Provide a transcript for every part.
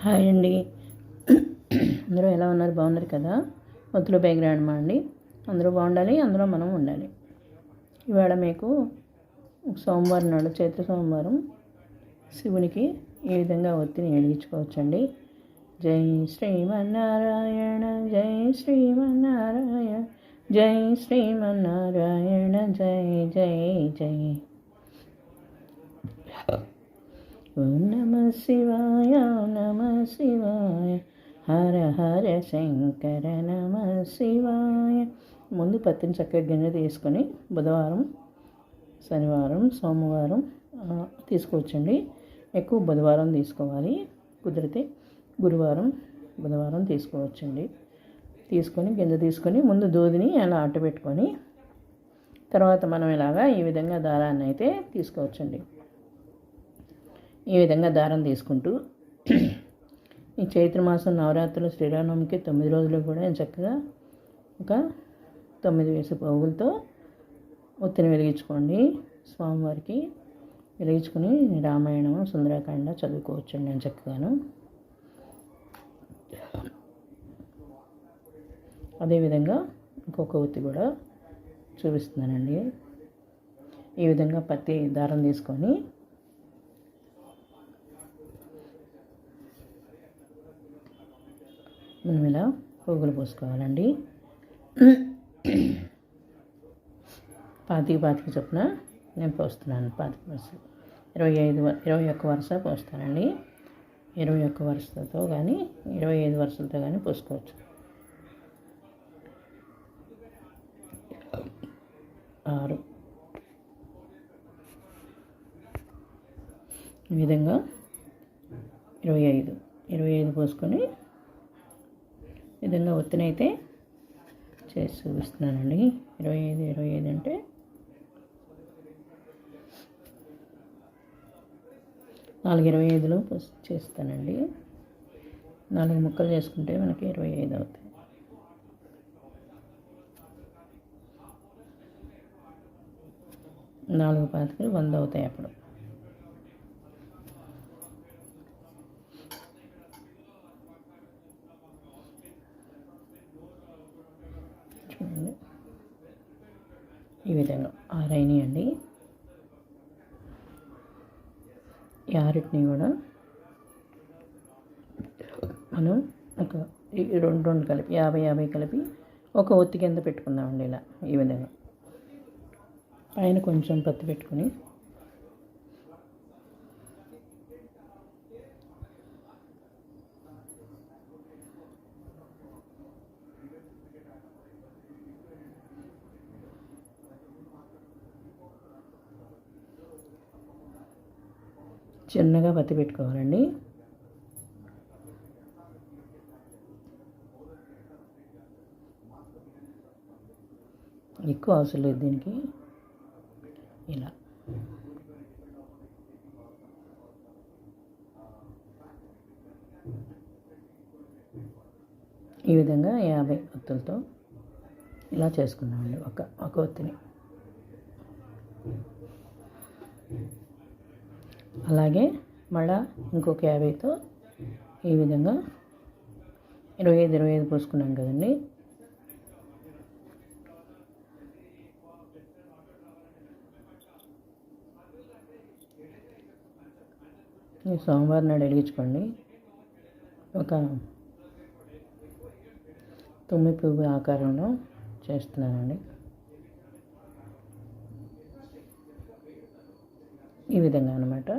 Hi అండి. అందరూ ఎలా ఉన్నారు? బాగున్నారు కదా? ఒత్తులు బ్యాక్గ్రౌండ్ అండి. అందరూ బాగుండాలి అందులో మనం ఉండాలి. ఇవాళ మీకు సోమవారం నాడు చైత్ర సోమవారం శివునికి ఏ విధంగా ఒత్తిని ఎడిగించుకోవచ్చండి జై శ్రీమన్నారాయణ జై శ్రీమన్నారాయణ జై శ్రీమన్నారాయణ జై జై జై. ఓం నమ శివాయ నమ శివాయ. హర హర శంకర నమ శివాయ. ముందు పత్తిని చక్కగా గిన్నె తీసుకొని బుధవారం శనివారం సోమవారం తీసుకోవచ్చండి ఎక్కువ బుధవారం తీసుకోవాలి. కుదిరితే గురువారం బుధవారం తీసుకోవచ్చండి. తీసుకొని గింజ తీసుకొని ముందు దూదిని అలా అట్టబెట్టుకొని తర్వాత మనం ఇలాగా ఈ విధంగా దారాన్ని అయితే తీసుకోవచ్చండి. ఈ విధంగా దారం తీసుకుంటూ ఈ చైత్రమాసం నవరాత్రులు శ్రీరామనవమికి తొమ్మిది రోజులు కూడా చక్కగా ఒక తొమ్మిది వేసి పోగులతో ఒత్తిని వెలిగించుకోండి. స్వామివారికి వెలిగించుకొని రామాయణం సుందరాకాండ చదువుకోవచ్చండి నేను చక్కగాను. అదేవిధంగా ఇంకొక ఒత్తి కూడా చూపిస్తున్నానండి. ఈ విధంగా పత్తి దారం తీసుకొని మనం ఇలా పోగులు పోసుకోవాలండి. పాతిక పాతిక చొప్పున నేను పోస్తున్నాను పాతిక వరుస. ఇరవై ఐదు వ- ఇరవై ఒక్క వరుస పోస్తానండి. ఇరవై ఒక్క వరుసతో కానీ ఇరవై ఐదు వరుసలతో కానీ పోసుకోవచ్చు. ఆరు. ఈ విధంగా ఇరవై ఐదు. ఇరవై ఐదు పోసుకొని విధంగా ఒత్తినైతే చేసి చూపిస్తున్నానండి. ఇరవై ఐదు ఇరవై ఐదు అంటే నాలుగు ఇరవై ఐదులో చేస్తానండి. నాలుగు ముక్కలు చేసుకుంటే మనకి ఇరవై ఐదు అవుతాయి. నాలుగు పాతికలు వంద అవుతాయి అప్పుడు చూడండి ఈ విధంగా. ఆరైనాయండి అండి. ఈ ఆరిటిని కూడా మనం ఒక ఈ రెండు రెండు కలిపి యాభై యాభై కలిపి ఒక ఒత్తి కింద పెట్టుకుందామండి ఇలా ఈ విధంగా. పైన కొంచెం పత్తి పెట్టుకుని చిన్నగా పత్తి పెట్టుకోవాలండి. ఎక్కువ అవసరం లేదు దీనికి. ఇలా. ఈ విధంగా యాభై ఒత్తులతో ఇలా చేసుకున్నామండి ఒక ఒక ఒత్తిని అలాగే మళ్ళా ఇంకొక యాభైతో ఈ విధంగా ఇరవై ఐదు ఇరవై ఐదు పోసుకున్నాం కదండి. సోమవారం నాడు వెలిగించుకోండి. ఒక తొమ్మిది పువ్వు ఆకారంలో చేస్తున్నానండి. ఈ విధంగా అనమాట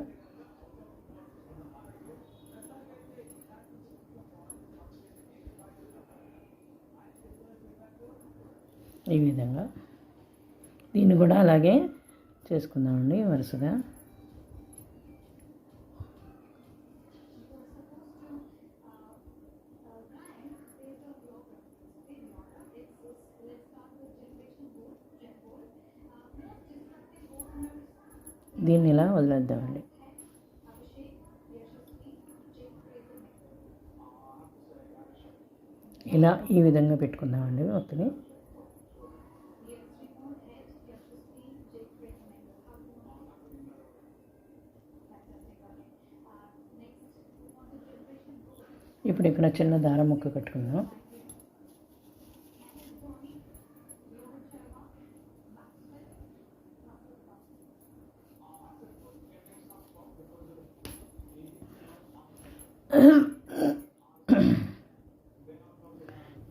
ఈ విధంగా దీన్ని కూడా అలాగే చేసుకుందామండి వరుసగా. దీన్ని ఇలా వదిలేద్దామండి. ఇలా ఈ విధంగా పెట్టుకుందామండి ఒత్తిని ఇప్పుడు ఇక్కడ చిన్న దారం ముక్క కట్టుకుందాం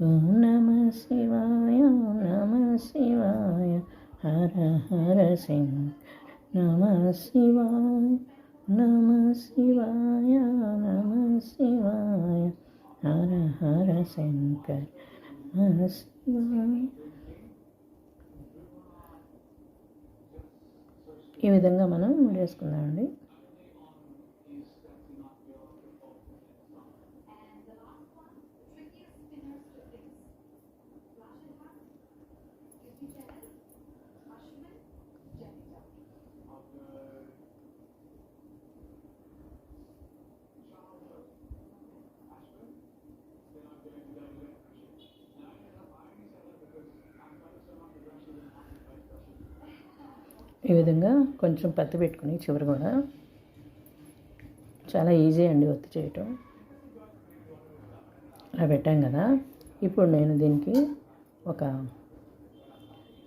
ఓం నమ శివాయ ఓం నమ శివాయ నరసింహ నమ శివాయ నమ శివాయ నమ శివాయ. హర హర శంకర్ నమ శివాయ. ఈ విధంగా మనం వేసుకుందామండి ఈ విధంగా కొంచెం పత్తి పెట్టుకుని చివరి కూడా. చాలా ఈజీ అండి ఒత్తి చేయటం. అలా పెట్టాం కదా. ఇప్పుడు నేను దీనికి ఒక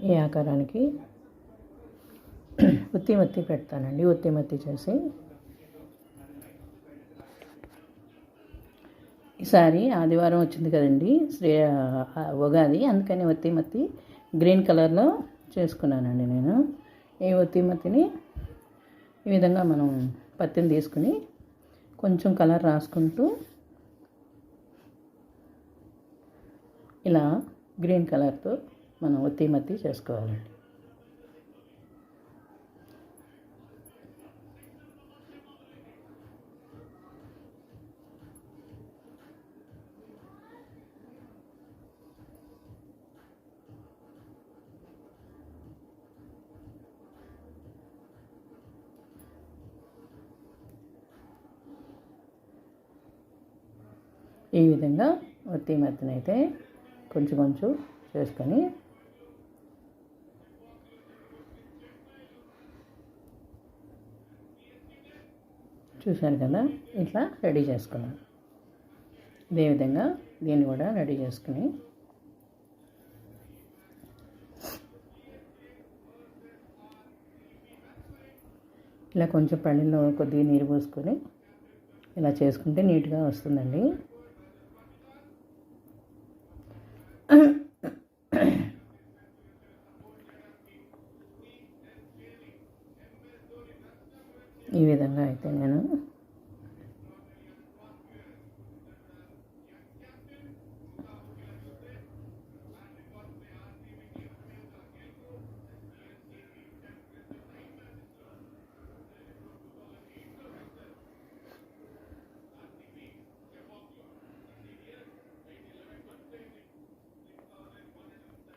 ఈ ఆకారానికి ఉత్తి మత్తి పెడతానండి. ఉత్తి మత్తి చేసి ఈసారి ఆదివారం వచ్చింది కదండి. శ్రీ ఉగాది. అందుకని ఒత్తి మత్తి గ్రీన్ కలర్లో చేసుకున్నానండి నేను. ఏ ఒత్తిమతిని ఈ విధంగా మనం పత్తిని తీసుకుని కొంచెం కలర్ రాసుకుంటూ ఇలా గ్రీన్ కలర్తో మనం ఒత్తిమత్తి చేసుకోవాలండి. ఈ విధంగా ఒత్తి మెత్తనైతే కొంచెం కొంచెం చేసుకొని చూశాను కదా ఇట్లా రెడీ చేసుకున్నాను. ఇదే విధంగా దీన్ని కూడా రెడీ చేసుకుని ఇలా కొంచెం పళ్ళలో కొద్దిగా నీరు పోసుకొని ఇలా చేసుకుంటే నీట్గా వస్తుందండి. ఈ విధంగా అయితే నేను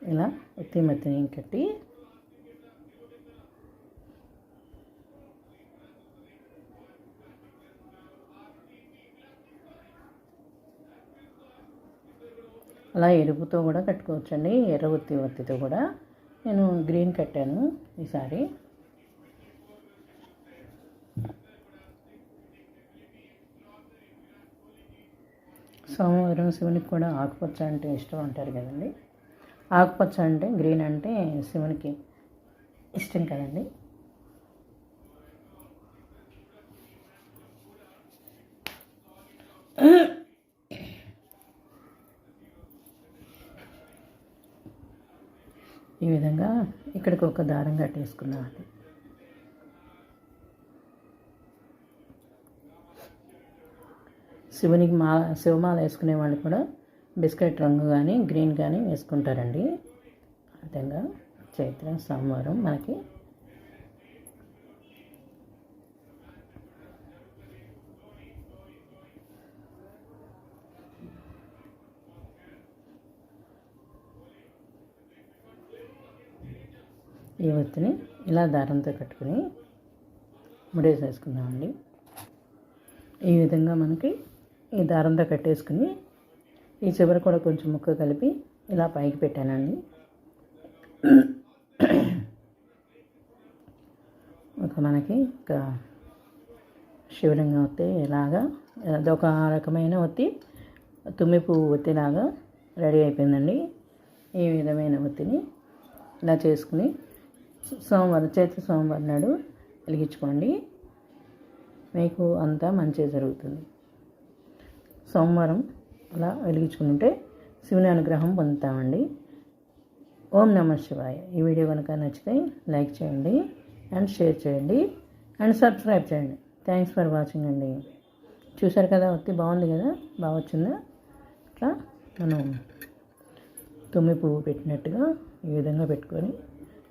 ఇలా ఒత్తి మెత్తని కట్టి అలా ఎరుపుతో కూడా కట్టుకోవచ్చండి ఎర్ర ఒత్తి ఒత్తితో కూడా. నేను గ్రీన్ కట్టాను ఈసారి. సోమవారం శివునికి కూడా ఆకుపచ్చ అంటే ఇష్టం అంటారు కదండి. ఆకుపచ్చ అంటే గ్రీన్ అంటే శివునికి ఇష్టం కదండి. ఈ విధంగా ఇక్కడికి ఒక దారం కట్టేసుకున్నామండి శివునికి మా శివమాల వేసుకునే వాళ్ళు కూడా బిస్కెట్ రంగు కానీ గ్రీన్ కానీ వేసుకుంటారండి. ఆ విధంగా చైత్ర సోమవారం మనకి ఈ ఒత్తిని ఇలా దారంతో కట్టుకుని ముడేసేసుకుందామండి. ఈ విధంగా మనకి ఈ దారంతో కట్టేసుకుని ఈ చివర కూడా కొంచెం ముక్క కలిపి ఇలా పైకి పెట్టానండి. ఒక మనకి ఒక శివలింగం ఒత్తి ఇలాగా అదొక రకమైన ఒత్తి తుమ్మి పువ్వు ఒత్తిలాగా రెడీ అయిపోయిందండి. ఈ విధమైన ఒత్తిని ఇలా చేసుకుని సోమవారం చేతి సోమవారం నాడు వెలిగించుకోండి. మీకు అంతా మంచిగా జరుగుతుంది. సోమవారం అలా వెలిగించుకుంటే శివుని అనుగ్రహం పొందుతామండి. ఓం నమ శివాయ. ఈ వీడియో కనుక నచ్చితే లైక్ చేయండి అండ్ షేర్ చేయండి అండ్ సబ్స్క్రైబ్ చేయండి. థ్యాంక్స్ ఫర్ వాచింగ్ అండి. చూసారు కదా ఒత్తి బాగుంది కదా బాగా వచ్చిందా? ఇట్లా మనం తుమ్మి పువ్వు పెట్టినట్టుగా ఈ విధంగా పెట్టుకొని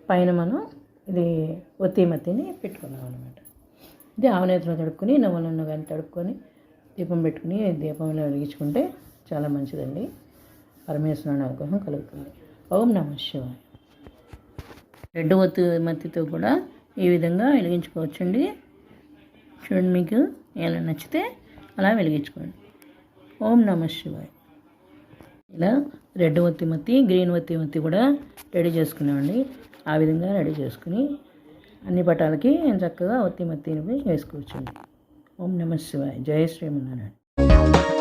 పైన మనం ఇది ఒత్తి మత్తిని పెట్టుకున్నాం అనమాట ఇది ఆవునేతిలో తడుపుకొని నవ్వులను కానీ తడుపుకొని దీపం పెట్టుకుని దీపంలో వెలిగించుకుంటే చాలా మంచిదండి. పరమేశ్వరుని అనుగ్రహం కలుగుతుంది. ఓం నమ శివాయ. రెడ్ ఒత్తి మత్తితో కూడా ఈ విధంగా వెలిగించుకోవచ్చండి. చూడండి మీకు ఎలా నచ్చితే అలా వెలిగించుకోండి. ఓం నమ శివాయ. ఇలా రెడ్ ఒత్తి మత్తి గ్రీన్ ఒత్తి మత్తి కూడా రెడీ చేసుకున్నామండి. ఆ విధంగా రెడీ చేసుకుని అన్ని పటాలకి చక్కగా ఒత్తి మత్తిని వేసుకోవచ్చండి ఓం నమ శివాయ. జయ శ్రీమన్నారాయణ.